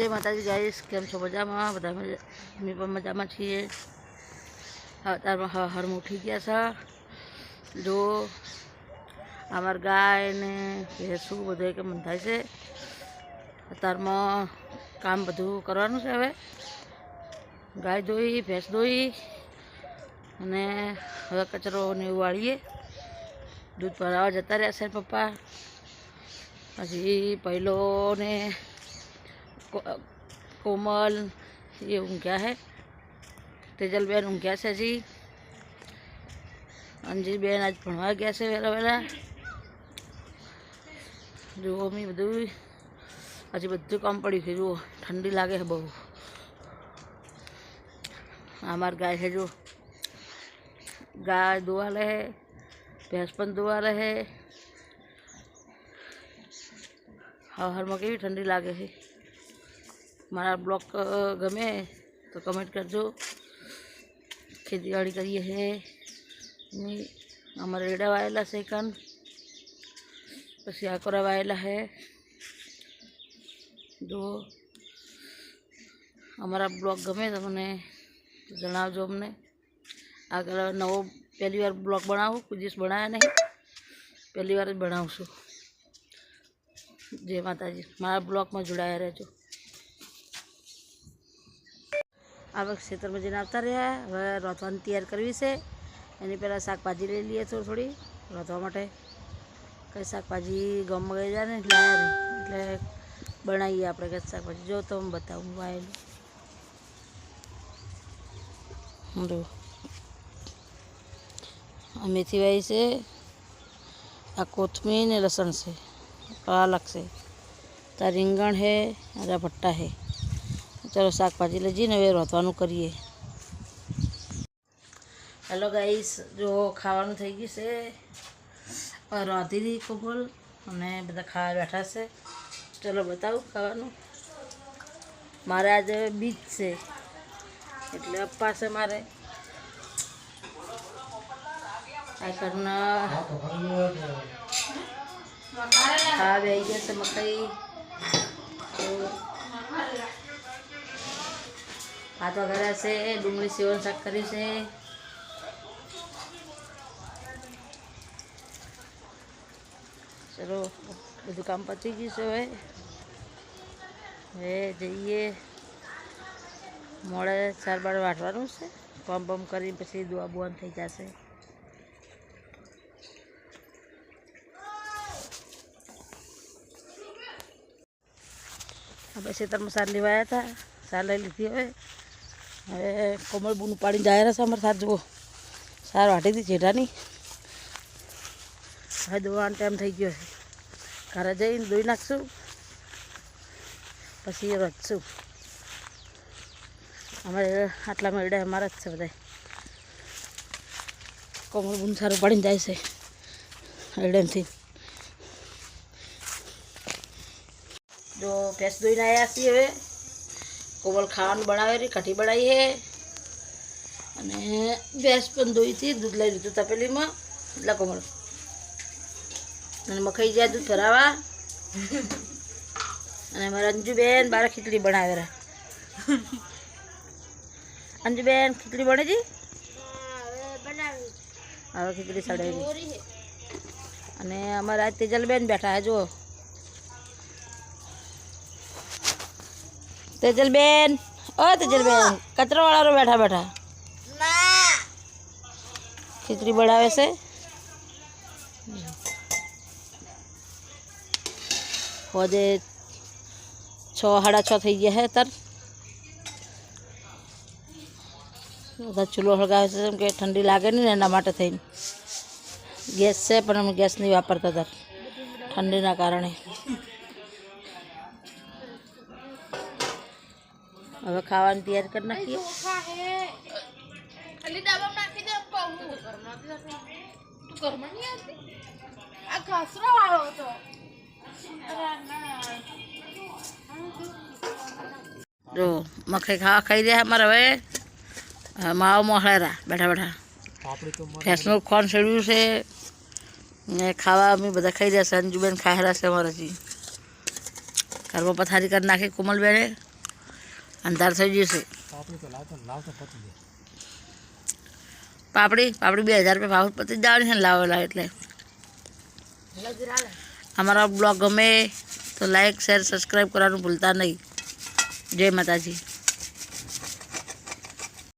જય માતાજી ગાઈશ કેમ છો? મજામાં? બધા મજા, અમે પણ મજામાં છીએ. હવા હરમાં ઉઠી ગયા છે. જો, અમાર ગાય ને ભેંસું બધું એક થાય છે. અત્યારમાં કામ બધું કરવાનું છે હવે. ગાય ધોઈ, ભેંસ ધોઈ અને હવે કચરો ને એવું વાળીએ દૂધ ભરાવા જતા રહ્યા છે પપ્પા. પછી પહેલો ને કો- કોમલ એ ઊંઘ્યા છે તેજલબેન ઊંઘ્યા છે હજી અંજીબેન આજ ભણવા ગયા છે વહેલા વહેલા જુઓ મેં બધું હજી બધું કામ પડ્યું છે જુઓ ઠંડી લાગે છે બહુ અમાર ગાય છે જો ગાય દોવા લે છે ભેંસ પણ દોવા લે છે હવારમાં કેવી ઠંડી લાગે છે મારા બ્લોગ ગમે તો કમેન્ટ કરજો. ખેતીવાડી કરીએ છે અમારા રેડા વાયેલા છે કન. પછી આકોરા વાયેલા છે જો અમારા બ્લોગ ગમે તમને જણાવજો અમને. આગળ નવો પહેલી વાર બ્લોગ બનાવું, કોઈ બનાવ્યા નહીં. પહેલી વાર જ બનાવશું. જય માતાજી. મારા બ્લોગમાં જોડાયા રહેજો. હવે ખેતરમાં જઈને આવતા રહ્યા. હવે રોધવાની તૈયાર કરવી છે. એની પહેલાં શાકભાજી લઈ લઈએ થોડી થોડી રોધવા માટે. કઈ શાકભાજી ગામમાં ગઈ જાય ને એટલે એટલે બનાવીએ આપણે કઈ શાકભાજી. જો તો હું બતાવું વાયેલું જો આ મેથી વાવી છે, આ કોથમીર ને લસણ છે. પાલક છે. ત્યાં રીંગણ અને આ ભટ્ટા છે. ચલો શાકભાજી લઈ જઈને હવે રોતવાનું કરીએ. હેલો ગાઈસ જો ખાવાનું થઈ ગયું છે. રોધી હતી કોમલ અને બધા ખાવા બેઠા છે. ચલો બતાવું ખાવાનું. મારે આજે બીજ છે. એટલે અપ્પા છે મારે. આ કરના ખાવા બે ગયા છે મકાઈ. ભાત વઘાર્યા છે ડુંગળી સેવન શાક કર્યું છે ચલો બધું કામ પતી ગયું છે હવે હવે જઈએ મોડે ચાર બાર વાટવાનું છે પંપ પંપ કરી પછી દુઆ બુઆન થઈ જશે આપણે ખેતરમાં સાર લેવાયા હતા સાર લઈ લીધી હવે હવે કોમળ બૂન પાડીને જાય છે અમારે સાર, જુઓ. સાર વાટી હતી જેઠાની. હવે દોવાનો ટાઈમ થઈ ગયો છે. ઘરે જઈને ધોઈ નાખશું. પછી રચશું અમારે આટલા મેળા અમારા જ છે બધા કોમળ બૂન સારું પાડીને જાય છે. એડેમથી જો ભેંસ દોઈને આવ્યા છીએ હવે. કોમલ ખાવાનું બનાવેલી કઠી બનાવી હે અને ભેંસ પણ દોઈ હતી દૂધ લઈ લીધું તપેલીમાં એટલે કોમળ અને મખાઈ જાય દૂધ ભરાવા. અને મારા અંજુબેન બાર ખીચડી બનાવેલા અંજુબેન ખીચડી બને જી હવે ખીચડી સડાવી અને અમારા તેજલબેન બેઠા હે જુઓ. તેજલબેન ઓ તેજલબેન કચરો વાળાનો બેઠા બેઠા ખીચડી બનાવે છે હોજે છ સાડા છ થઈ ગયા છે તર બધા ચૂલો સળગાવે છે કેમ કે ઠંડી લાગે નહીં ને એના માટે થઈને ગેસ છે પણ અમે ગેસ નહીં વાપરતા તર ઠંડીના કારણે હવે ખાવાની તૈયાર કરી નાખીએ. ખાલી ડાબા નાખી દે કહું તું ઘરમાં નહીં આવતી? આ ઘસરો વાળો હતો. અરે ના. જો મખાઈ ખાવા ખાઈ રહ્યા અમારે હવે. હવે માવો મોહળેરા. બેઠા બેઠા. ભેંસનું ખોન ચડ્યું છે. ને ખાવા અમે બધા ખાઈ રહ્યા છે. અંજુબેન ખાઈ રહ્યા છે અમારાથી. ઘરમાં પથારી કરી નાખી કોમલબેને. અંધાર થઈ જશે પાપડી પાપડી બે હજાર રૂપિયા ભાવ પતી જવાની છે લાવેલા એટલે. અમારા બ્લોગ ગમે તો લાઈક શેર સબસ્ક્રાઈબ કરવાનું ભૂલતા નહીં. જય માતાજી.